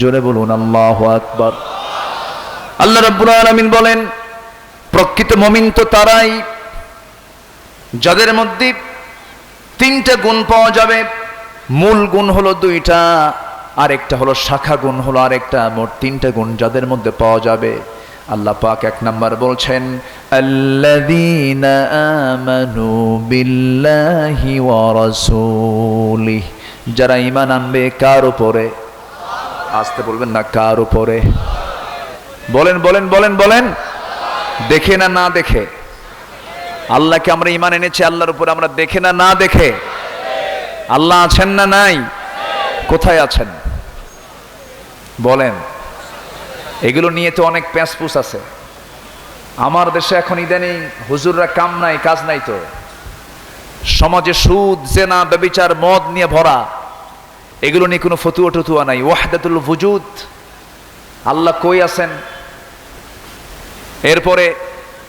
জোরে বলুন, আল্লাহ আকবার। আল্লাহ রাব্বুল আলামিন বলেন, প্রকৃত মমিন তো তারাই, যাদের মধ্যে তিনটা গুণ পাওয়া যাবে। মূল গুণ হলো দুইটা, আরেকটা হলো শাখা গুণ হলো আরেকটা, মোট তিনটা গুণ যাদের মধ্যে পাওয়া যাবে। আল্লাহ পাক এক নাম্বার বলছেন, আল্লাযীনা আমানু বিল্লাহি ওয়া রাসূলিহি। যারা ঈমান আনবে, কার উপরে? আসতে বলবেন না, কার উপরে? বলেন বলেন বলেন বলেন। দেখে না না দেখে। আল্লাহকে আমরা ইমান এনেছি, আল্লাহর উপরে আমরা দেখে না না দেখে। আল্লাহ আছেন না, নাই? কোথায় আছেন? বলেন। এগুলো নিয়ে তো অনেক প্যাঁচপুস আছে। আমার দেশে এখন ইদানিং হুজুররা কাম নাই, কাজ নাই তো। সমাজে সুদ, জেনা, ব্যবিচার, মদ নিয়ে ভরা। এগুলো নিয়ে কোনো ফতুয়া টতুয়া নাই। ওয়াহদাতুল বুজুদ আল্লাহ কই আছেন? এরপরে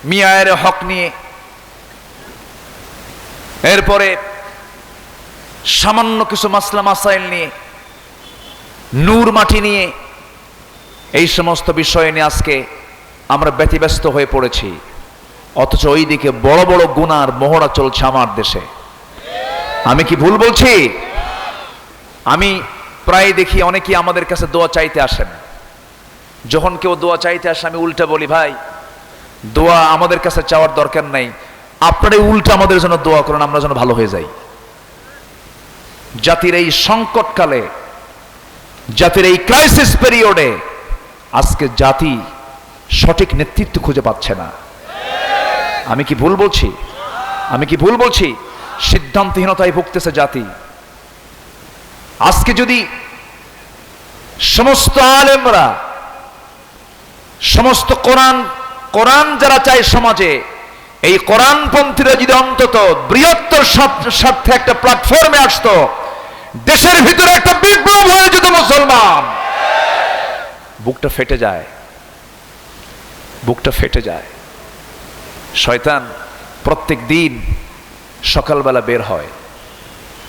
মিয়ায়ের হক নিয়ে। এরপরে সামান্য কিছু মাসলা মাসাইল নিয়ে। নূর মাটি নিয়ে। এই সমস্ত বিষয় নিয়ে আজকে আমরা ব্যতিব্যস্ত হয়ে পড়েছি। অথচ ওই দিকে বড় বড় গুণার মহড়া চলছে আমার দেশে। আমি কি ভুল বলছি? আমি প্রায় দেখি অনেকেই আমাদের কাছে দোয়া চাইতে আসেন। যখন কেউ দোয়া চাইতে আসে, আমি উল্টা বলি, ভাই, দোয়া আমাদের কাছে চাওয়ার দরকার নাই। আপনারাই উল্টা আমাদের জন্য দোয়া করেন, আমরা যেন ভালো হয়ে যাই। জাতির এই সংকটকালে, জাতির এই ক্রাইসিস পিরিয়ডে আজকে জাতি সঠিক নেতৃত্ব খুঁজে পাচ্ছে না। আমি কি ভুল বলছি? আমি কি ভুল বলছি? সিদ্ধান্তহীনতায় ভুগতেছে জাতি। আজকে যদি সমস্ত আলেমরা, সমস্ত কোরআন কোরআন যারা চায় সমাজে, এই কোরআনপন্থীরা যদি অন্তত বৃহত্তর স্বার্থ- একটা প্ল্যাটফর্মে আসতো, দেশের ভিতরে একটা বিপ্লব হয়ে যেত মুসলমান। বুকটা ফেটে যায়। বুকটা ফেটে যায়। শয়তান প্রত্যেক দিন সকালবেলা বের হয়।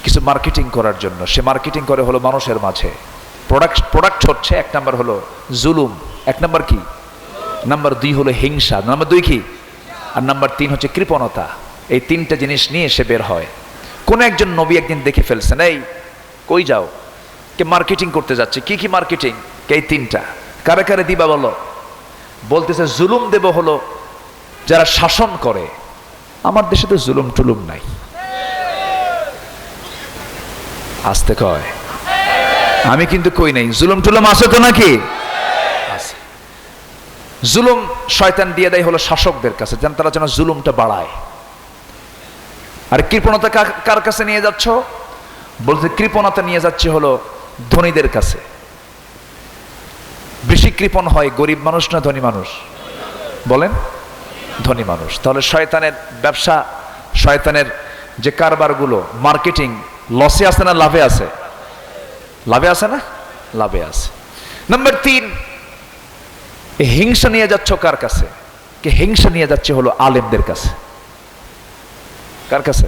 কিছু মার্কেটিং করার জন্য। সে মার্কেটিং করে হলো মানুষের মাঝে। প্রোডাক্ট প্রোডাক্ট হচ্ছে এক নাম্বার হলো জুলুম। এক নাম্বার কি? নাম্বার দুই হলো হিংসা। নাম্বার দুই কি? আর নাম্বার তিন হচ্ছে কৃপণতা। এই তিনটা জিনিস নিয়ে সে বের হয়। কোন একজন নবী একদিন দেখে ফেলছেন, এই, কই যাও? কে মার্কেটিং করতে যাচ্ছে? কি কি মার্কেটিং কে এই তিনটা? কারে কারে দিবা বলো? বলতেছে, জুলুম দেব হলো যারা শাসন করে। আমার দেশে তো জুলুম টুলুম নাই। আসতে কয়। আমি কিন্তু কই নাই, জুলুম টুলুম আছে তো নাকি? জুলুম শয়তান দিয়ে দেয় হলো শাসকদের কাছে, যেন তারা যেন জুলুমটা বাড়ায়। আর কৃপণতা কার কাছে নিয়ে যাচ্ছ? বলতে কৃপণতা নিয়ে যাচ্ছে হলো ধনীদের কাছে। বেশি কৃপণ হয় গরিব মানুষ না ধনী মানুষ? বলেন, ধনী মানুষ। তাহলে শয়তানের ব্যবসা, শয়তানের যে কারবারগুলো, মার্কেটিং লসে আছে না লাভে আছে? লাভে আছে না? লাভে আছে। নাম্বার তিন হিংসা নিয়ে যাচ্ছ কার কাছে? কে হিংসা নিয়ে যাচ্ছে হলো আলেমদের কাছে। কার কাছে?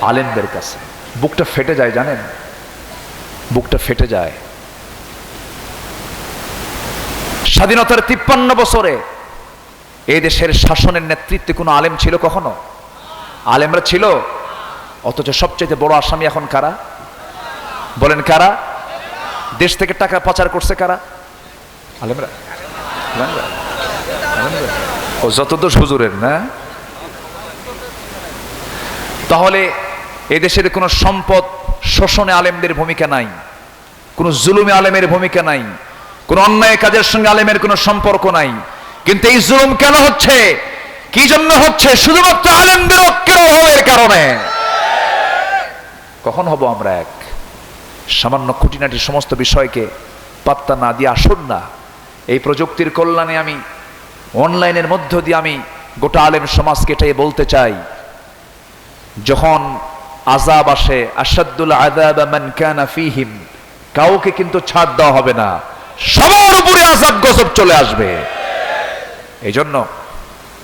আলেমদের কাছে। বুকটা ফেটে যায়, জানেন? বুকটা ফেটে যায়। স্বাধীনতার তিপ্পান্ন বছরে এই দেশের শাসনের নেতৃত্বে কোনো আলেম ছিল কখনো? আলেমরা ছিল? অথচ সবচেয়ে বড় আসামি এখন কারা? বলেন কারা? দেশ থেকে টাকা পাচার করছে কারা? ও, যত দোষ হুজুরের, না? তাহলে এদেশের কোনো সম্পদ শোষণে আলেমদের ভূমিকা নাই, কোনো জুলুমে আলেমের ভূমিকা নাই, কোনো অন্যায় কাজের সঙ্গে আলেমের কোনো সম্পর্ক নাই। কিন্তু এই জুলুম কেন হচ্ছে? কি জন্য হচ্ছে? শুধুমাত্র আলেমদের ঐক্যের অভাবের কারণে। কখন হব আমরা এক? সামান্য খুঁটিনাটি সমস্ত বিষয়কে পাত্তা না দিয়ে আসুন না। এই প্রযুক্তির কল্যাণে আমি, অনলাইনের মধ্য দিয়ে আমি গোটা আলেম সমাজকে এটাই বলতে চাই। যখন আজাব আসে আসাদুল আদাব মান কানা ফিহিম, কাউকে কিন্তু ছাড় দেওয়া হবে না। সবার উপরে আজাব গজব চলে আসবে। এই জন্য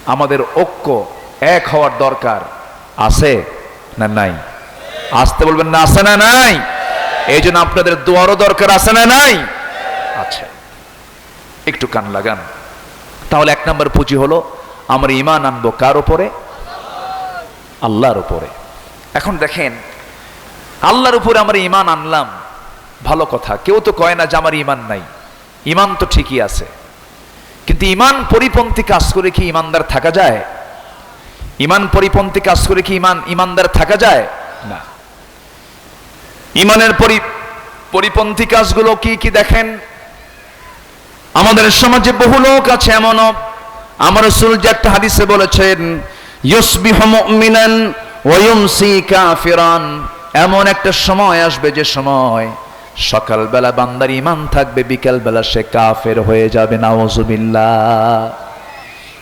আমাদের ঐক্য এক হওয়ার দরকার আছে না নাই? আসতে বলবেন না আসে না নাই? এই জন্য আপনাদের দোয়ারও দরকার, আছে না নাই? আচ্ছা একটু কান লাগান। তাহলে এক নম্বর পুঁজি হলো, আমরা ইমান আনব কার ওপরে আল্লাহর উপরে। এখন দেখেন, আল্লাহর উপরে আমরা ইমান আনলাম, ভালো কথা। কেউ তো কয় না যে আমার ইমান নাই। ইমান তো ঠিকই আছে। কিন্তু ইমান পরিপন্থী কাজ করে কি ইমানদার থাকা যায়? ইমান পরিপন্থী কাজ করে কি ইমান ইমানদার থাকা যায়? না। ইমানের পরি, পরিপন্থী কাজগুলো কি কি দেখেন? আমাদের সমাজে বহু লোক আছে এমনও। আমার রসুল একটা হাদিসে বলেছেন কাফিরান। এমন একটা সময় আসবে যে সময় সকালবেলা বান্দার ইমান থাকবে, বিকালবেলা সে কাফের হয়ে যাবে, নাউজুবিল্লাহ।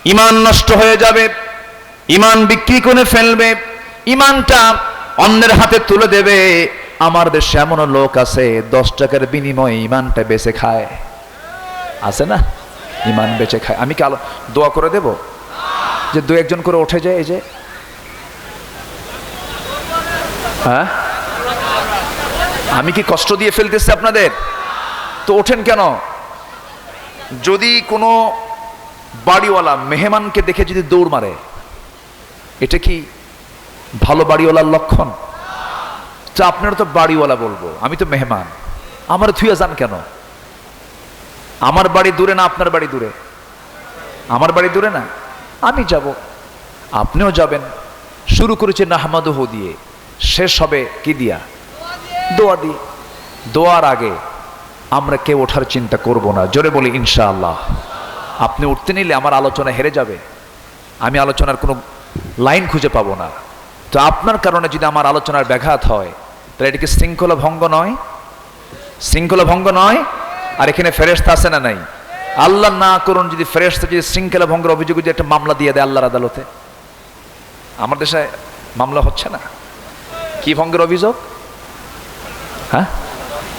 ইমান নষ্ট হয়ে যাবে ইমান বিক্রি করে ফেলবে ইমানটা অন্যের হাতে তুলে দেবে। আমার দেশে এমনও লোক আছে, দশ টাকার বিনিময়ে ইমানটা বেঁচে খায়। আছে না? ইমান বেঁচে খায়। আমি কি আলো দোয়া করে দেব? যে দু একজন করে উঠে যায় এই যে। হ্যাঁ? আমি কি কষ্ট দিয়ে ফেলতেছি আপনাদের? তো ওঠেন কেন? যদি কোনো বাড়িওয়ালা মেহমানকে দেখে যদি দৌড় মারে, এটা কি ভালো বাড়িওয়ালার লক্ষণ? তো আপনারা তো বাড়িওয়ালা বলব, আমি তো মেহমান। আমার থুয়া যান কেন? আমার বাড়ি দূরে না আপনার বাড়ি দূরে? আমার বাড়ি দূরে না? আমি যাব। আপনিও যাবেন। শুরু করেছে নাহমাদহ দিয়ে। শেষ হবে কি দিয়া? দোয়া দিয়ে দোয়ার আগে আমরা কেউ ওঠার চিন্তা করব না। জোরে বলি, ইনশাআল্লাহ। আপনি উঠতে নিলে আমার আলোচনা হেরে যাবে। আমি আলোচনার কোনো লাইন খুঁজে পাবো না। তো আপনার কারণে যদি আমার আলোচনার ব্যাঘাত হয় তাহলে এটা কি শৃঙ্খলা ভঙ্গ নয়? শৃঙ্খলা ভঙ্গ নয়? আর এখানে ফেরেস্তা আছে না নাই? আল্লাহ না করুন যদি ফেরেস্তা যদি শৃঙ্খলা ভঙ্গের অভিযোগ যদি একটা মামলা দিয়ে দেয় আল্লাহর আদালতে। আমার দেশে মামলা হচ্ছে না। কি ভঙ্গের অভিযোগ? হ্যাঁ?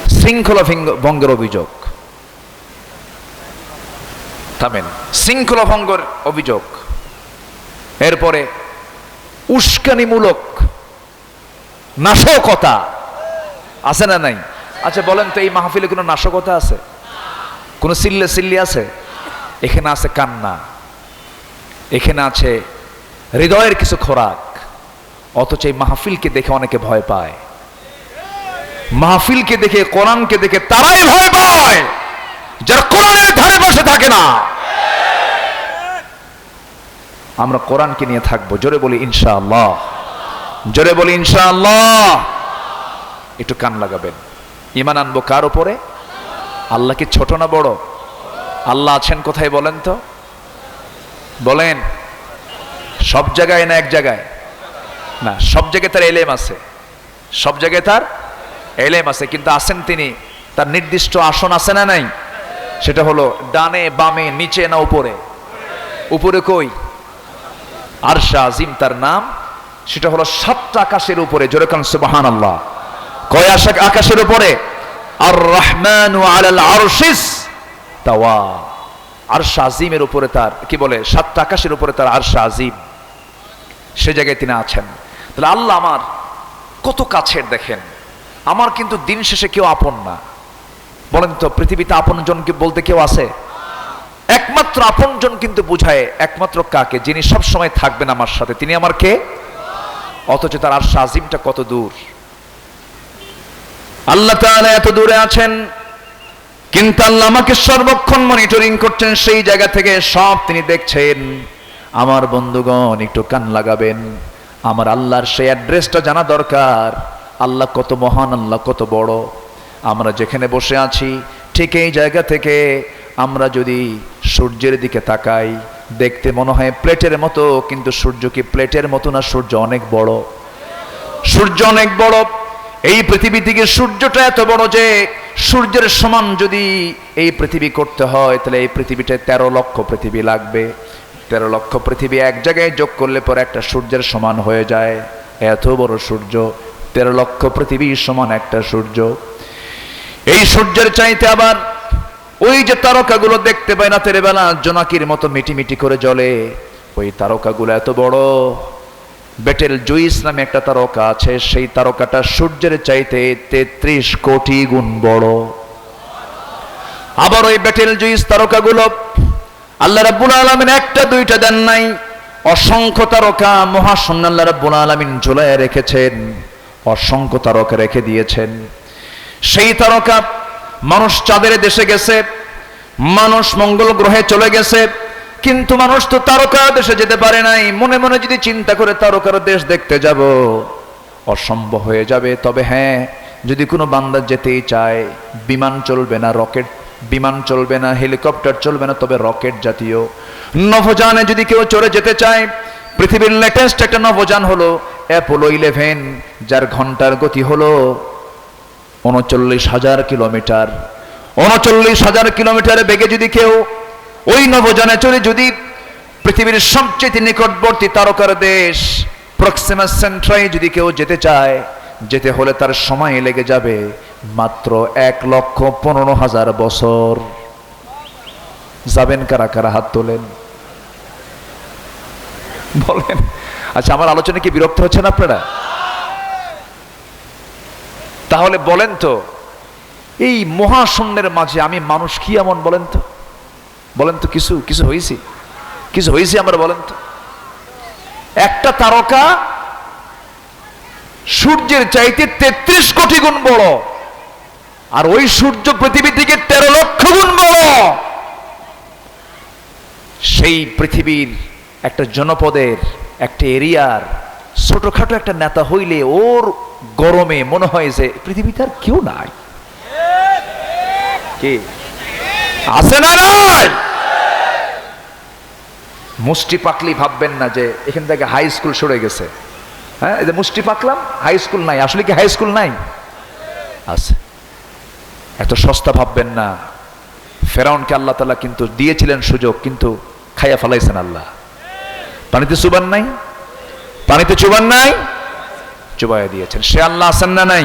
শৃঙ্খলা ভঙ্গ- ভঙ্গের অভিযোগ। থামেন। শৃঙ্খলা ভঙ্গের অভিযোগ। এরপরে উস্কানিমূলক নাশকতা। আছে না নাই? আচ্ছা বলেন তো, এই মাহফিলে কোনো নাশকতা আছে? কোনো সিল্লে সিল্লি আছে? এখানে আছে কান্না। এখানে আছে হৃদয়ের কিছু খোরাক। অথচ এই মাহফিলকে দেখে অনেকে ভয় পায়। মাহফিলকে দেখে, কোরআনকে দেখে তারাই ভয় পায়। যারা কোরআনের ধারে বসে থাকে না। আমরা কোরআনকে নিয়ে থাকব। জোরে বলি, ইনশাআল্লাহ। জোরে বলি, ইনশাআল্লাহ। একটু কান লাগাবেন। ইমান আনব কার উপরে? আল্লাহ কি ছোট না বড়? আল্লাহ আছেন কোথায় বলেন তো? বলেন, সব জায়গায় না এক জায়গায়? না, সব জায়গায় তার এলেম আছে। সব জায়গায় তার এলেম আছে, কিন্তু আছেন তিনি। তার নির্দিষ্ট আসন আছে না নাই? সেটা হলো ডানে, বামে, নিচে না উপরে? উপরে কই? আরশা আজিম তার নাম সেটা হলো সাতটা আকাশের উপরে জোরেখান সুবাহান আল্লাহ কয় আশা আকাশের উপরে? আর রহমান আরশা আজিমের উপরে তার, কি বলে? সাতটা আকাশের উপরে তার আরশা আজিম। সে জায়গায় তিনি আছেন। তাহলে আল্লাহ আমার কত কাছের দেখেন। আমার কিন্তু দিন শেষে কেউ আপন না। বলেন তো, পৃথিবীতে আপন জনকে বলতে কেউ আছে? একমাত্র আপনজন কিন্তু বুঝায় একমাত্র কাকে, যিনি সব সময় থাকবেন আমার সাথে। তিনি আমার কে? অথচ তার আর সাজিমটা কত দূর। আল্লাহ তাআলা এত দূরে আছেন, কিন্তু আল্লাহ আমাকে সর্বক্ষণ মনিটরিং করছেন সেই জায়গা থেকে সব তিনি দেখছেন। আমার বন্ধুগণ একটু কান লাগাবেন, আমার আল্লাহর সেই অ্যাড্রেসটা জানা দরকার। আল্লাহ কত মহান, আল্লাহ কত বড়। আমরা যেখানে বসে আছি, ঠিক এই জায়গা থেকে আমরা যদি সূর্যের দিকে তাকাই দেখতে মনে হয় প্লেটের মতো, কিন্তু সূর্য কি প্লেটের মতো না সূর্য অনেক বড়? সূর্য অনেক বড়। এই পৃথিবী থেকে সূর্যটা এত বড় যে সূর্যের সমান যদি এই পৃথিবী করতে হয়, তাহলে এই পৃথিবীটায় তেরো লক্ষ পৃথিবী লাগবে। তেরো লক্ষ পৃথিবী এক জায়গায় যোগ করলে পরে একটা সূর্যের সমান হয়ে যায়। এত বড় সূর্য, তেরো লক্ষ পৃথিবীর সমান একটা সূর্য। এই সূর্যের চাইতে আবার ওই যে তারকাগুলো দেখতে পায় রাতের বেলা, জোনাকির মতো মিটি মিটি করে জ্বলে। ওই তারকাগুলো এত বড়। বেটেল জুইস নামে একটা তারকা আছে, সেই তারকাটা সূর্যের চাইতে তেত্রিশ কোটি গুণ বড়। আবার ওই বেটেল জুইস তারকাগুলো, আল্লাহ রাব্বুল আলামিন একটা, দুইটা দেন নাই। অসংখ্য তারকা মহাশূন্য আল্লাহ রাব্বুল আলামিন ঝুলায় রেখেছেন, অসংখ্য তারকা রেখে দিয়েছেন। সেই তারকা মানুষ চাঁদের দেশে গেছে, মানুষ মঙ্গল গ্রহে চলে গেছে, কিন্তু মানুষ তো তারকা দেশে যেতে পারে নাই। মনে মনে যদি চিন্তা করে তারকার দেশ দেখতে যাব, অসম্ভব হয়ে যাবে। তবে হ্যাঁ যদি কোনো বান্দা যেতেই চায়, বিমান চলবে না, রকেট বিমান চলবে না, হেলিকপ্টার চলবে না, তবে রকেট জাতীয়। নভোযানে যদি কেউ চড়ে যেতে চায়, পৃথিবীর লেটেস্ট একটা নভোযান হলো অ্যাপোলো ইলেভেন যার ঘণ্টার গতি হলো উনচল্লিশ হাজার কিলোমিটার। উনচল্লিশ হাজার কিলোমিটারে বেগে যদি কেউ ওই নবজানে চড়ে যদি পৃথিবীর সবচেয়ে নিকটবর্তী তারকার দেশ প্রক্সিমা সেন্ট্রাই যদি কেউ যেতে চায়, যেতে হলে তার সময় লেগে যাবে মাত্র এক লক্ষ পনেরো হাজার বছর। যাবেন কারা কারা হাত তোলেন? বলেন। আচ্ছা আমার আলোচনা কি বিরক্ত হচ্ছেন আপনারা? তাহলে বলেন তো, এই মহাশূন্যের মাঝে আমি মানুষ কি এমন বলেন তো? বলেন তো কিছু কিছু হয়েছি কিছু হয়েছি আমরা বলেন তো? একটা তারকা সূর্যের চাইতে তেত্রিশ কোটি গুণ বড়, আর ওই সূর্য পৃথিবী থেকে তেরো লক্ষ গুণ বড়। সেই পৃথিবীর একটা জনপদের, একটা এরিয়ার ছোটখাটো একটা নেতা হইলে ওর গরমে মনে হয় যে পৃথিবীতে আর কেউ নাই। কে? আছে না নাই? মুষ্টি পাকলি ভাববেন না যে এখান থেকে হাই স্কুল সরে গেছে। হ্যাঁ এই যে মুষ্টি পাকলাম, হাই স্কুল নাই। আসলে কি হাই স্কুল নাই? আছে। এত সস্তা ভাববেন না। ফেরাউনকে আল্লাহ তালা কিন্তু দিয়েছিলেন সুযোগ, কিন্তু খাইয়া ফেলাইছেন আল্লাহ। পানিতে চুবান নাই? পানিতে চুবান নাই? চুবাইয়া দিয়েছেন। সে আল্লাহ আছেন না নাই?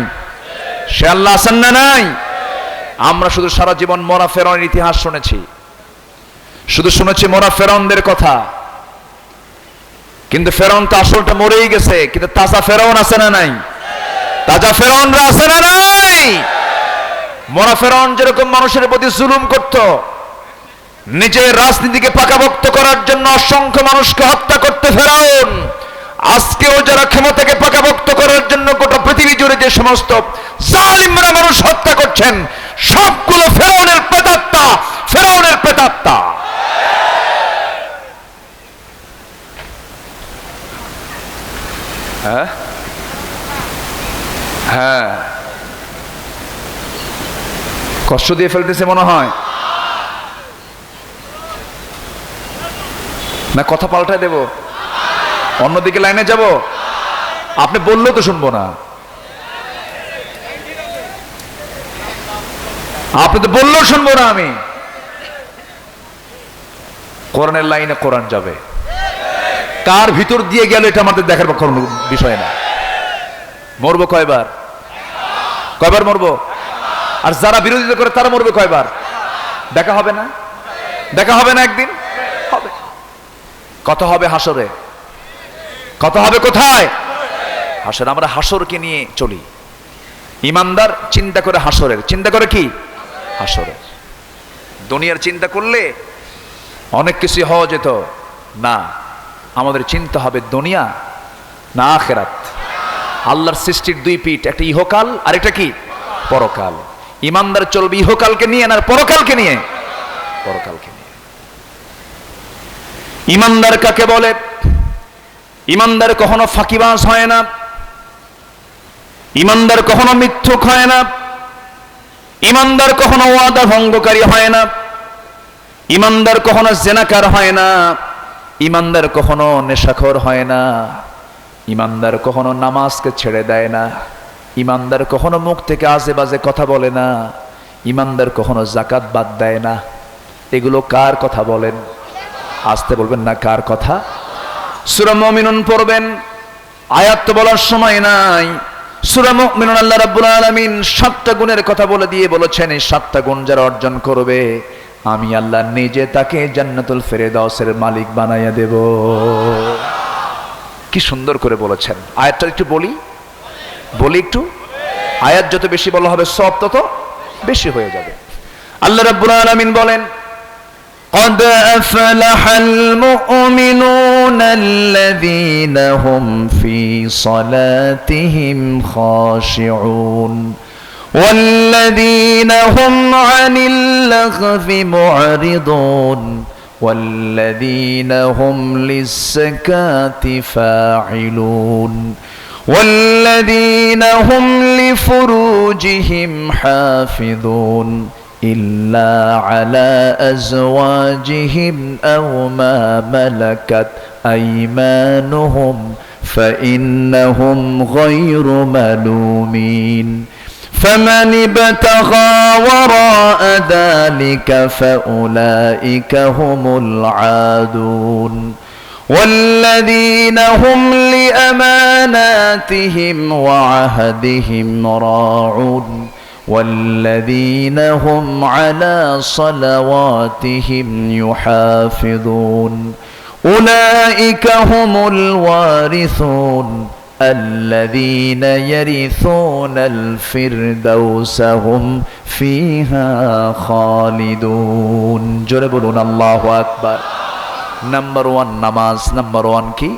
সে আল্লাহ আছেন না নাই? আমরা শুধু সারা জীবন মরা ফেরাউনের ইতিহাস শুনেছি। শুধু শুনেছি মরা ফেরাউনদের কথা। কিন্তু ফেরাউন তো আসলটা মরেই গেছে, কিন্তু তাজা ফেরাউন আছে না নাই? তাজা ফেরাউনরা আছে না নাই? মরা ফেরাউন যেরকম মানুষের প্রতি জুলুম করত, নিজের রাজনীতিকে পাকাভক্ত করার জন্য অসংখ্য মানুষকে হত্যা করতে ফেরাউন। আজকেও যারা ক্ষমতাকে পাকাভক্ত করার জন্য গোটা পৃথিবী জুড়ে যে সমস্ত জালিমরা মানুষ হত্যা করছেন, সবগুলো ফেরাউনের প্রেতাত্মা ফেরাউনের প্রেতাত্মা। হ্যাঁ? হ্যাঁ। কষ্ট দিয়ে ফেলতেছে মনে হয়। না, কথা পাল্টায় দেব। অন্যদিকে লাইনে যাব? আপনি বললেও তো শুনব না। আপনি তো বললেও শুনব না আমি। কোরআনের লাইনে কোরআন যাবে। কার ভিতর দিয়ে গেল এটা আমাদের দেখার কোনো বিষয় না। মরবো কয়বার? কয়বার মরবো? আর যারা বিরোধিতা করে তারা মরবে কয়বার? দেখা হবে না? দেখা হবে না একদিন? হবে। কত হবে হাসরে। কত হবে কোথায়? হাসর, আমরা হাসরকে নিয়ে চলি। ইমানদার চিন্তা করে হাসরের। চিন্তা করে কি? হাসরের। দুনিয়ার চিন্তা করলে অনেক কিছু হওয়া যেত। না, আমাদের চিন্তা হবে দুনিয়া না আখেরাত। আল্লাহর সৃষ্টির দুই পিঠ, একটা ইহকাল আর একটা কি? পরকাল। ইমানদার চলবে ইহকালকে নিয়ে না পরকালকে নিয়ে? পরকালকে নিয়ে। ইমানদার কাকে বলে? ইমানদার কখনো ফাঁকিবাজ হয় না। ইমানদার কখনো মিথ্যুক হয় না। ইমানদার কখনো ওয়াদা ভঙ্গকারী হয় না। ইমানদার কখনো জেনাকার হয় না। ইমানদার কখনো নেশাখর হয় না। ইমানদার কখনো নামাজকে ছেড়ে দেয় না। ইমানদার কখনো মুখ থেকে আজে বাজে কথা বলে না। ইমানদার কখনো জাকাত বাদ দেয় না। এগুলো কার কথা বলেন? আসতে বলবেন না কার কথা? সুরা মমিনুন পড়বেন। আয়াত তো বলার সময় নাই। সুরা মুমিনুন আল্লাহ রাব্বুল আলামিন সাতটা গুণের কথা বলে দিয়ে বলেছেন, এই সাতটা গুণ যারা অর্জন করবে, আমি আল্লাহ নিজে তাকে জান্নাতুল ফেরেদাউসের মালিক বানাইয়া দেব। কি সুন্দর করে বলেছেন। আয়াতটা একটু বলি। বলি একটু। আয়াত যত বেশি বলা হবে, সব তত বেশি হয়ে যাবে। আল্লাহ রাব্বুল আলামিন বলেন قد أفلح المؤمنون الذين هم في صلاتهم خاشعون والذين هم عن اللغو معرضون والذين هم للزكاة فاعلون والذين هم لفروجهم حافظون إلا على أزواجهم أو ما ملكت أيمانهم فإنهم غير ملومين فمن ابتغى وراء ذلك فأولئك هم العادون والذين هم لأماناتهم وعهدهم راعون والذين هم على صلواتهم يحافظون أولئك هم الوارثون الذين يرثون الفردوس هم فيها خالدون جربون الله أكبر নাম্বার ওয়ান নামাজ নাম্বার ওয়ান কি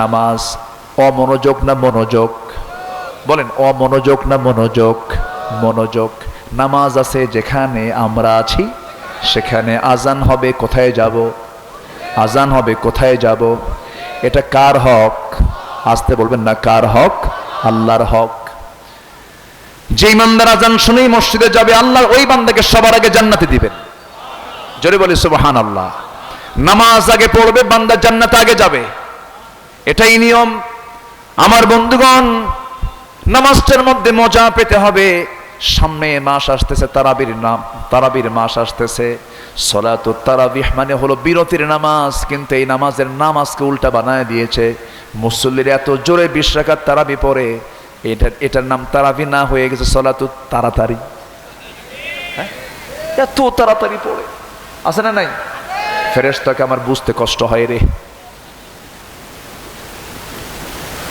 নামাজ অমনোযোগ না মনোযোগ বলেন অমনোযোগ না মনোযোগ মনোযোগ, নামাজ আছে যেখানে আমরা আছি, সেখানে আজান হবে, কোথায় যাব? আজান হবে, কোথায় যাব? এটা কার হক? আসতে বলবেন না, কার হক? আল্লাহর হক। যে ইমানদার আজান শুনেই মসজিদে যাবে আল্লাহ ওই বান্দাকে সবার আগে জান্নাতে দিবেন। জোরে বলি সুবহান আল্লাহ নামাজ আগে পড়বে, বান্দা জান্নাতে আগে যাবে। এটাই নিয়ম। আমার বন্ধুগণ, নামাজটার মধ্যে মজা পেতে হবে। সামনে মাস আসতেছে, তারাবির নাম, তারাবির মাস আসতেছে। সলাত তারাবিহ মানে হলো বিরতির নামাজ, কিন্তু এই নামাজের নাম আজকে উল্টা বানায় দিয়েছে। মুসল্লির এত জোরে বিশ রাখার তারাবি পড়ে, এটা, এটার নাম তারাবি না হয়ে গেছে সলাতু তাড়াতাড়ি। হ্যাঁ? এত তাড়াতাড়ি পড়ে। আছে না নাই? ফেরেশতাকে আমার বুঝতে কষ্ট হয় রে।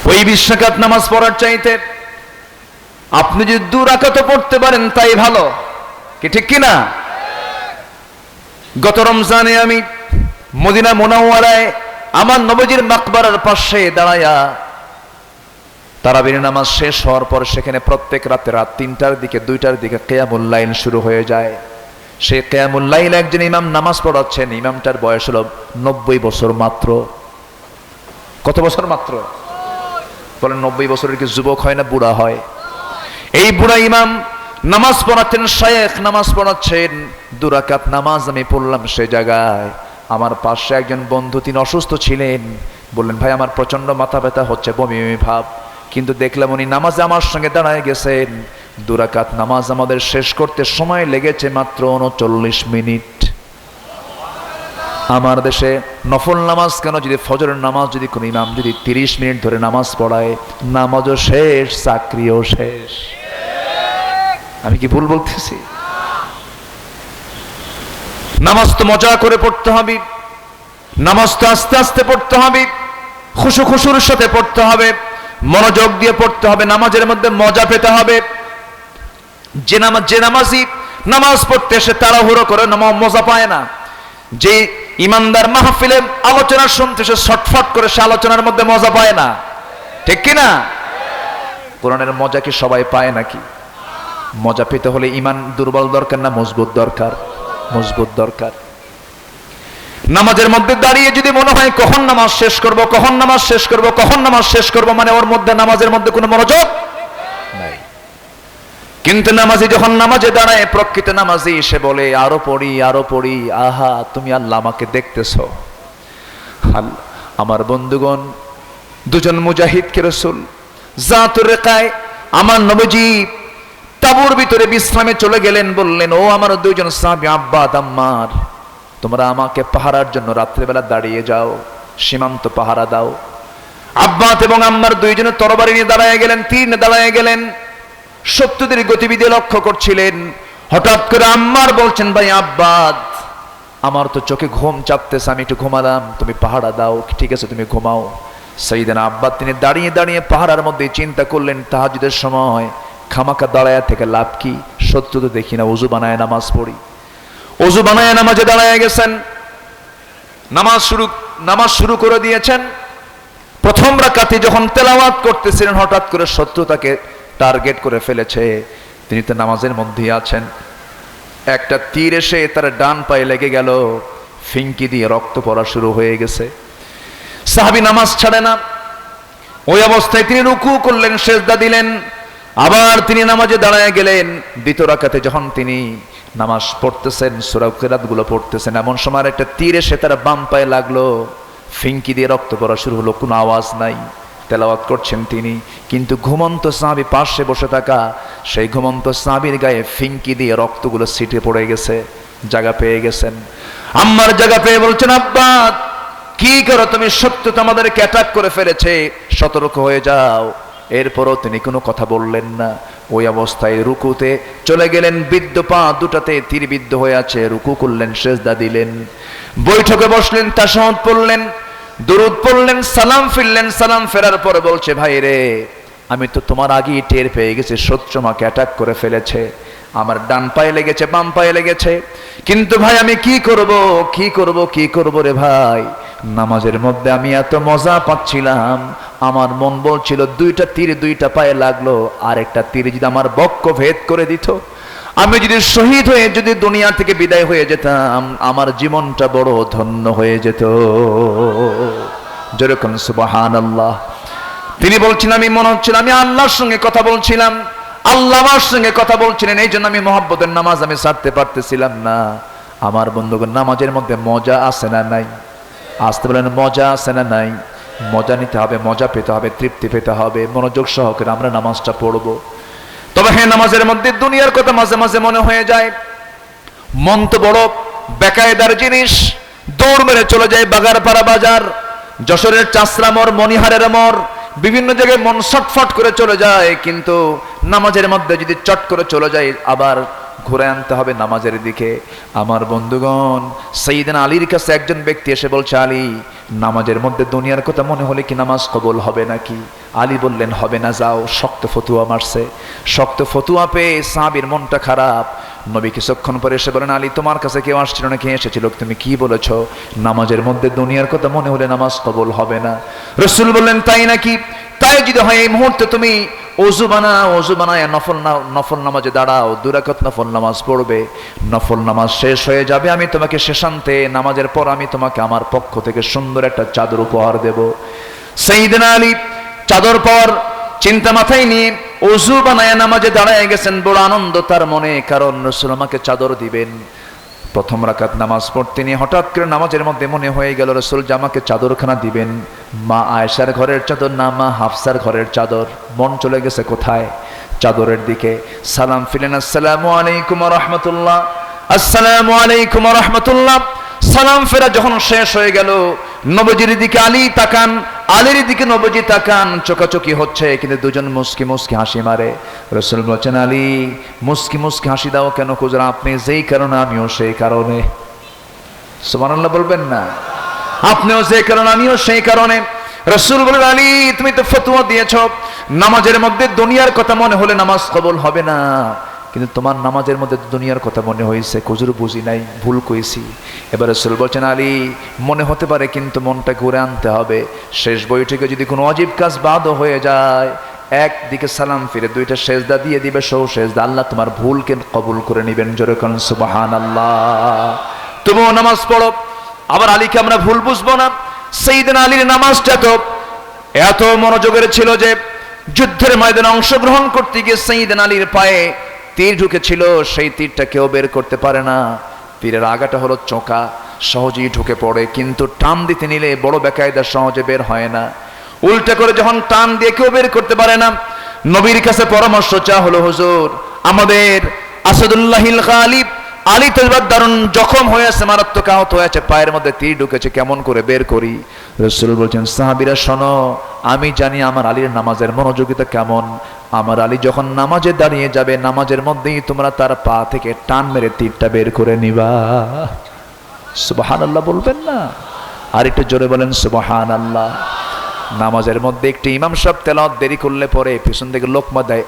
ওই বিশ্বকাত নামাজ পড়ার চাইতে আপনি যদি দু রাকাতও পড়তে পারেন, তাই ভালো। কি ঠিক কিনা? গত রমজানে আমি মদিনা মোনাওয়ারায় আমার নবজির মাকবারার পাশে দাঁড়ায়া তারাবির নামাজ শেষ হওয়ার পর সেখানে প্রত্যেক রাতে রাত তিনটার দিকে, দুইটার দিকে কেয়ামুল্লাইন শুরু হয়ে যায়। সেই কেয়ামুল্লাইল একজন ইমাম নামাজ পড়াচ্ছেন, ইমামটার বয়স হল নব্বই বছর মাত্র। কত বছর মাত্র? বলেন নব্বই বছরের কি যুবক হয় না বুড়া হয়? এই বুড়া ইমাম নামাজ পড়াচ্ছেন শেখ নামাজ পড়াচ্ছেন। দুরাকাত নামাজ আমি পড়লাম সে জায়গায়। আমার পাশে একজন বন্ধু, তিনি অসুস্থ ছিলেন। বললেন, ভাই, আমার প্রচণ্ড মাথা ব্যথা হচ্ছে, বমি বমি ভাব। কিন্তু দেখলাম উনি নামাজে আমার সঙ্গে দাঁড়ায় গেছেন। দুরাকাত নামাজ আমাদের শেষ করতে সময় লেগেছে মাত্র উনচল্লিশ মিনিট। আমার দেশে নফল নামাজ কেন? যদি ফজরের নামাজ, যদি কোনো ইমাম যদি তিরিশ মিনিট ধরে নামাজ পড়ায়, নামাজও শেষ, চাকরিও শেষ। আমি কি ভুল বলতেছি? নামাজ তো মজা করে পড়তে হবে। নামাজ তো আস্তে আস্তে পড়তে হবে। খুশু খুশুর সাথে পড়তে হবে। মনোযোগ দিয়ে পড়তে হবে। নামাজের মধ্যে মজা পেতে হবে। যে নামাজ যে নামাজি নামাজ পড়তে এসে তাড়াহুড়ো করে নামাজ মজা পায় না। যে ইমানদার মাহফিলে আলোচনা শুনতে সে ছটফট করে সে আলোচনার মধ্যে মজা পায় না। ঠিক কি না কোরআনের মজা কি সবাই পায় নাকি? মজা পেতে হলে ইমান দুর্বল দরকার না, মজবুত দরকার মজবুত দরকার। নামাজের মধ্যে দাঁড়িয়ে যদি মনে হয় কখন নামাজ শেষ করব, কখন নামাজ শেষ করব, কখন নামাজ শেষ করব মানে ওর মধ্যে নামাজের মধ্যে কোনো মনোযোগ নাই। কিন্তু নামাজি যখন নামাজে দাঁড়ায়, প্রকৃত নামাজি সে বলে, আরও পড়ি আরও পড়ি, আহা, তুমি আল্লাহ আমাকে দেখতেছ। আমার বন্ধুগণ, দুজন মুজাহিদ মুজাহিদকে রসুল, জাতুর রেখায় আমার নবজি তাবুর ভিতরে বিশ্রামে চলে গেলেন, বললেন, ও আমার দুইজন সাহাবী আব্বাদ আম্মার তোমরা আমাকে পাহারার জন্য রাত্রেবেলা দাঁড়িয়ে যাও, সীমান্ত পাহারা দাও। আব্বাত এবং আম্মার দুইজনে তরবারি নিয়ে দাঁড়ায় গেলেন, তীর দাঁড়ায় গেলেন শত্রুদের গতিবিধি লক্ষ্য করছিলেন। হঠাৎ করে আম্মার বলছেন, ভাই আব্বাদ আমার তো চোখে ঘুম চাপতেছে, আমি একটু ঘুমালাম, তুমি পাহারা দাও, ঠিক আছে, তুমি ঘুমাও। সঈদানা আব্বা তিনি দাঁড়িয়ে দাঁড়িয়ে পাহাড়ার মধ্যে চিন্তা করলেন তাহাজুদের সময় খামাকা দাঁড়ায়া থেকে লাভ কি? সত্য তো দেখি না উজু বানায় নামাজ পড়ি। অজু বানায় নামাজে দাঁড়ায় গেছেন। নামাজ শুরু নামাজ শুরু করে দিয়েছেন। প্রথম রাকাতে যখন তেলাওয়াত করতেছিলেন, হঠাৎ করে সত্য তাকে টার্গেট করে ফেলেছে। তিনি তো নামাজের মধ্যেই আছেন। একটা তীর এসে তার ডান পায়ে লেগে গেল ফিঙ্কি দিয়ে রক্ত পড়া শুরু হয়ে গেছে। সাহাবি নামাজ ছাড়ে না। ওই অবস্থায় তিনি রুকু করলেন, সেজদা দিলেন। আবার তিনি নামাজে দাঁড়ায় গেলেন। দ্বিতীয় রাকাতে যখন তিনি নামাজ পড়তেছেন সুরাতগুলো পড়তেছেন, এমন সময় একটা তীর এসে তার বাম পায়ে লাগল। ফিঙ্কি দিয়ে রক্ত পড়া শুরু হলো, কোনো আওয়াজ নাই। তেলাওয়াত করছেন তিনি। কিন্তু ঘুমন্ত সাহাবি পাশে বসে থাকা, সেই ঘুমন্ত সাহাবির গায়ে ফিঙ্কি দিয়ে রক্তগুলো সিটে পড়ে গেছে, জায়গা পেয়ে গেছেন। আম্মার জায়গা পেয়ে বলছেন, আব্বা, কি করো তুমি? সত্য তো আমাদেরকে অ্যাটাক করে ফেলেছে। সতর্ক হয়ে যাও। এরপরও তিনি কোনো কথা বললেন না। ওই অবস্থায় রুকুতে চলে গেলেন বিদ্য পা দুটাতে তীরবিদ্ধ হয়ে আছে। রুকু করলেন, সেজদা দিলেন। বৈঠকে বসলেন তাসাহত পড়লেন, দুরুদ পড়লেন, সালাম ফিরলেন, সালাম ফেরার পরে বলছে ভাই রে আমি তো তোমার আগেই টের পেয়ে গেছি, শত্রু মাকে অ্যাটাক করে ফেলেছে। আমার ডান পায়ে লেগেছে, বাম পায়ে লেগেছে। কিন্তু ভাই, আমি কি করব? কি করব? কি করব রে ভাই? নামাজের মধ্যে আমি এত মজা পাচ্ছিলাম। আমার মন বলছিল, দুইটা তীর দুইটা পায়ে লাগল আর একটা তীর যদি আমার বক্ষ ভেদ করে দিত। আমি যদি শহীদ হয়ে যদি দুনিয়া থেকে বিদায় হয়ে যেতাম, আমার জীবনটা বড় ধন্য হয়ে যেত। যেরকম সুবাহান আল্লাহ তিনি বলছেন, আমি মনে হচ্ছিল, আমি আল্লাহর সঙ্গে কথা বলছিলাম। আল্লাহ আমার সঙ্গে কথা বলছিলেন, এই জন্য আমি মহাব্বতের নামাজ আমি ছাড়তে পারতেছিলাম না। আমার বন্ধুগণ, নামাজের মধ্যে মজা আছে না নাই? আসতে বলেন, মজা আছে না নাই? মজা নিতে হবে, মজা পেতে হবে, তৃপ্তি পেতে হবে, মনোযোগ সহকারে আমরা নামাজটা পড়ব। তবে হ্যাঁ নামাজের মধ্যে দুনিয়ার কথা মাঝে মাঝে মনে হয়ে যায়। মন তো বড় বেকায়দার জিনিস, দৌড় মেরে চলে যায় বাগারপাড়া বাজার, যশোরের চাষরা মর মনিহারের মর বিভিন্ন জায়গায় মন সটফট করে চলে যায়, কিন্তু নামাজের মধ্যে যদি চট করে চলে যায়, আবার ঘুরে আনতে হবে নামাজের দিকে। আমার বন্ধুগণ সেইদিন আলীর কাছে একজন ব্যক্তি এসে বলছে, আলী, নামাজের মধ্যে দুনিয়ার কথা মনে হলে কি নামাজ কবল হবে নাকি? আলী বললেন, হবে না, যাও, শক্ত ফতুয়া মারছে। শক্ত ফতুয়া পেয়ে সাহাবির মনটা খারাপ। নবী কিছুক্ষণ পরে এসে বলেন, আলী, তোমার কাছে কেউ আসছিল না? কে এসেছিল? তুমি কি বলেছ? নামাজের মধ্যে দুনিয়ার কথা মনে হলে নামাজ কবল হবে না। রসুল বললেন, তাই নাকি? তাই যদি হয় এই মুহূর্তে তুমি অজু বানাও, অজু বানায় নফল নফল নামাজে দাঁড়াও, দুরাকত নফল নামাজ পড়বে, নফল নামাজ শেষ হয়ে যাবে, আমি তোমাকে শেষান্তে, নামাজের পর আমি তোমাকে আমার পক্ষ থেকে সুন্দর একটা চাদর উপহার দেব। সেইদিন আলী, চাদর পর চিন্তা মাথায় নিয়ে অজু বানায় নামাজে দাঁড়ায় গেছেন। বড় আনন্দ তার মনে, কারণ রসুল আমাকে চাদর দিবেন। প্রথম রাকাত নামাজ পড়তে নিয়ে হঠাৎ করে নামাজের মধ্যে মনে হয়ে গেল, রসুল জামাকে চাদরখানা দিবেন। মা আয়েশার ঘরের চাদর না, মা হাফসার ঘরের চাদর। মন চলে গেছে কোথায়? চাদরের দিকে। সালাম ফিলেন, আসসালামু আলাইকুম রহমতুল্লাহ। আসসালামু আলাইকুম রহমতুল্লাহ। সালাম ফেরা যখন শেষ হয়ে গেল, নবজির দিকে আলী তাকান। আলীর দিকে নবজি তাকান চোকাচোকি হচ্ছে, কিন্তু দুজন মুসকি মুসকি হাসি মারে। রসুল বলছেন, আলী, মুসকি মুসকি হাসি দাও কেন খুঁজরা? আপনি যেই কারণে, আমিও সেই কারণে। সুবহানাল্লাহ বলবেন না। আপনিও যে কারণে, আমিও সেই কারণে। রসুল বলেন, আলী, তুমি তো ফতুয়া দিয়েছ। নামাজের মধ্যে দুনিয়ার কথা মনে হলে নামাজ কবল হবে না। কিন্তু তোমার নামাজের মধ্যে দুনিয়ার কথা মনে হয়েছে কুজুর বুঝি নাই, ভুল কইছি। এবার রসুল বলছেন, আলী, মনে হতে পারে কিন্তু মনটা ঘুরে আনতে হবে। শেষ বইটিকে যদি কোনো অজীব কাজ বাদও হয়ে যায়, একদিকে সালাম ফিরে, দুইটা সেজদা দিয়ে দিবে, সৌ সেজদা। আল্লাহ তোমার ভুলকে কবুল করে নিবেন যেরকম সুবাহান আল্লাহ তুমিও নামাজ পড়ো। আবার আলীকে আমরা ভুল বুঝব না। সেই দিন আলীর নামাজটা তো এত মনোযোগের ছিল যে, যুদ্ধের ময়দানে অংশগ্রহণ করতে গিয়ে সেইদিন আলীর পায়ে তীর ঢুকেছিল, সেই তীরটা কেউ বের করতে পারে না। তীরের আগাটা হলো চোকা, সহজেই ঢুকে পড়ে, কিন্তু টান দিতে নিলে বড় বেকায়দা সহজে বের হয় না। উল্টা করে যখন টান দিয়ে কেউ বের করতে পারে না, নবীর কাছে পরামর্শ চা হলো, হুজুর, আমাদের আসাদুল্লাহিল আলী তৈবার দারুণ জখম হয়েছে, মারাত্মক আহত হয়েছে, পায়ের মধ্যে তীর ঢুকেছে, কেমন করে বের করি? রসুল বলছেন, সাহাবিরা, শোনো, আমি জানি আমার আলীর নামাজের মনোযোগিতা কেমন আমার আলী যখন নামাজে দাঁড়িয়ে যাবে, নামাজের মধ্যেই তোমরা তার পা থেকে টান মেরে তীরটা বের করে নিবা। সুবাহান আল্লাহ বলবেন না? আর একটু জোরে বলেন সুবাহান আল্লাহ নামাজের মধ্যে একটি ইমাম সাহেব তেলাওয়াত দেরি করলে পরে পিছন থেকে লোকমা দেয়।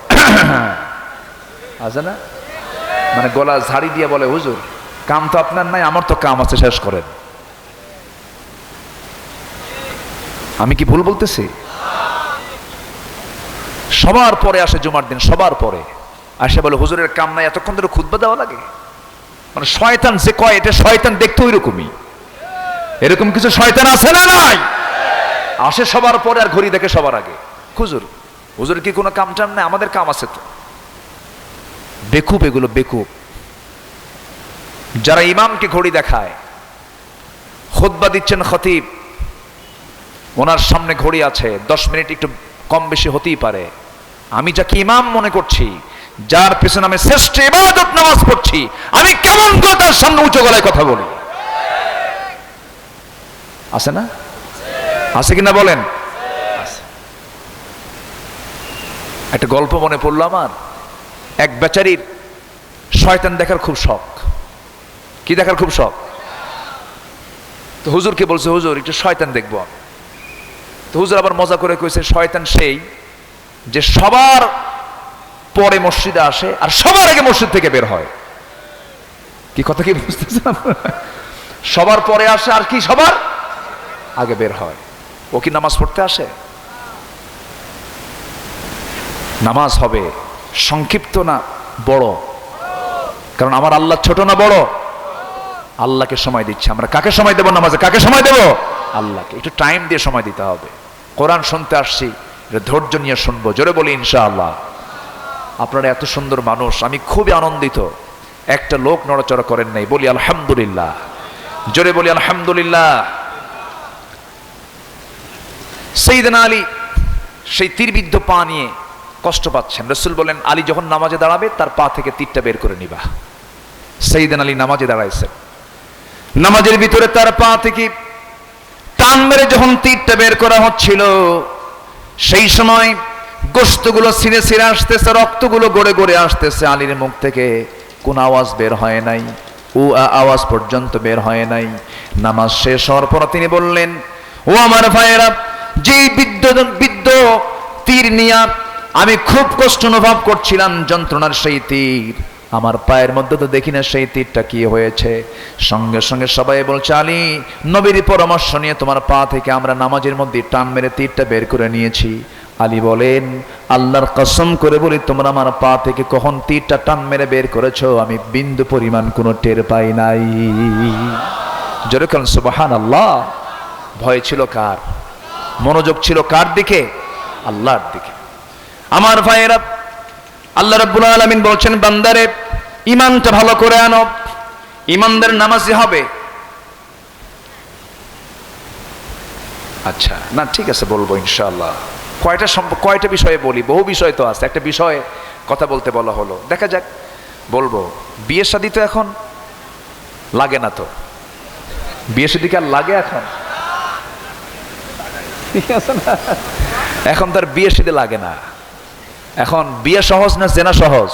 আছে না? মানে গলা ঝাড়ি দিয়ে বলে, হুজুর, কাম তো আপনার নাই, আমার তো কাম আছে, শেষ করেন। আমি কি ভুল বলতেছি? সবার পরে আসে জুমার দিন, সবার পরে। আসে বলে, হুজুরের কাম নাই এতক্ষণ ধরে খুদ্া দেওয়া লাগে? মানে শয়তান যে কয়, এটা শয়তান দেখতে ওই রকমই এরকম কিছু শয়তান আছে না নাই? আসে সবার পরে আর ঘড়ি দেখে সবার আগে। হুজুর হুজুর কি কোনো কাম টাম নাই? আমাদের কাম আছে তো। বেকুব এগুলো, বেকুব। যারা ইমামকে ঘড়ি দেখায়, খুতবা দিচ্ছেন খতিব, ওনার সামনে ঘড়ি আছে, দশ মিনিট একটু কম বেশি হতেই পারে। আমি যাকে ইমাম মনে করছি, যার পেছনে আমি শ্রেষ্ঠ ইবাদত নামাজ পড়ছি, আমি কেমন করে তার সামনে উঁচু গলায় কথা বলি? আছে না? আছে কিনা বলেন? একটা গল্প মনে পড়ল আমার। এক বেচারির শয়তান দেখার খুব শখ। কি দেখার খুব শখ? তো হুজুরকে বলছে, হুজুর, একটু শয়তান দেখব তো হুজুর আবার মজা করে কইছে, শয়তান সেই যে সবার পরে মসজিদে আসে আর সবার আগে মসজিদ থেকে বের হয়। কি কথা কি বুঝতেছেন? সবার পরে আসে আর কি সবার আগে বের হয়। ও কি নামাজ পড়তে আসে? নামাজ হবে। সংক্ষিপ্ত না বড়? কারণ আমার আল্লাহ ছোট না বড়? আল্লাহকে সময় দিচ্ছে। আমরা কাকে সময় দেব নামাজে? কাকে সময় দেব? আল্লাহকে। একটু টাইম দিয়ে সময় দিতে হবে। কোরআন শুনতে আসছি। ধৈর্য নিয়ে শুনব। জোরে বলি, ইনশাআল্লাহ। আপনারা এত সুন্দর মানুষ, আমি খুবই আনন্দিত। একটা লোক নড়াচড়া করেন নাই। বলি, আলহামদুলিল্লাহ। জোরে বলি, আলহামদুলিল্লাহ। সেইদিন আলী, সেই তীরবিদ্ধ পা নিয়ে কষ্ট পাচ্ছেন। রসুল বলেন, আলী যখন নামাজে দাঁড়াবে, তার পা থেকে তীরটা বের করে নিবা। সেইদিন আলী নামাজে দাঁড়াইছেন। নামাজের ভিতরে তার পা থেকে টান মেরে যখন তীরটা বের করা হচ্ছিল সেই সময় গোস্তগুলো ছিঁড়ে ছিঁড়ে আসতেছে, রক্তগুলো গড়ে গড়ে আসতেছে আলীর মুখ থেকে। কোন আওয়াজ বের হয় নাই ও আওয়াজ পর্যন্ত বের হয় নাই। নামাজ শেষ হওয়ার পর তিনি বললেন, ও আমার ভাইয়েরা যে বিদ্য বিদ্য তীর নিয়া আমি খুব কষ্ট অনুভব করছিলাম, যন্ত্রণার সেই তীর। আমার পায়ের মধ্যে তো দেখি না সেই তীরটা কি হয়েছে। সঙ্গে সঙ্গে সবাই বলছে, আলী, নবীর পরামর্শ নিয়ে তোমার পা থেকে আমরা নামাজের মধ্যে টান মেরে তীরটা বের করে নিয়েছি। আলী বলেন, আল্লাহর কসম করে বলি, তোমরা আমার পা থেকে কখন তীরটা টান মেরে বের করেছ? আমি বিন্দু পরিমাণ কোনো টের পাই নাই। যেরকম সুবাহান আল্লাহ ভয় ছিল কার? মনোযোগ ছিল কার দিকে? আল্লাহর দিকে। আমার ভাইয়েরা আল্লাহ রাব্বুল আলামিন বলছেন, বান্দারে ইমানটা ভালো করে আনো। ইমানদার নামাজি হবে। আচ্ছা না, ঠিক আছে, বলব ইনশাআল্লাহ। কয়টা কয়টা বিষয়ে বলি? বহু বিষয় তো আছে। একটা বিষয়ে কথা বলতে বলা হলো। দেখা যাক, বলব। বিয়ে শাদী তো এখন? লাগে না তো। বিয়ে শাদী কি আর লাগে এখন? এখন তার বিয়ে শাদী লাগে না। এখন বিয়ে সহজ না জেনা সহজ?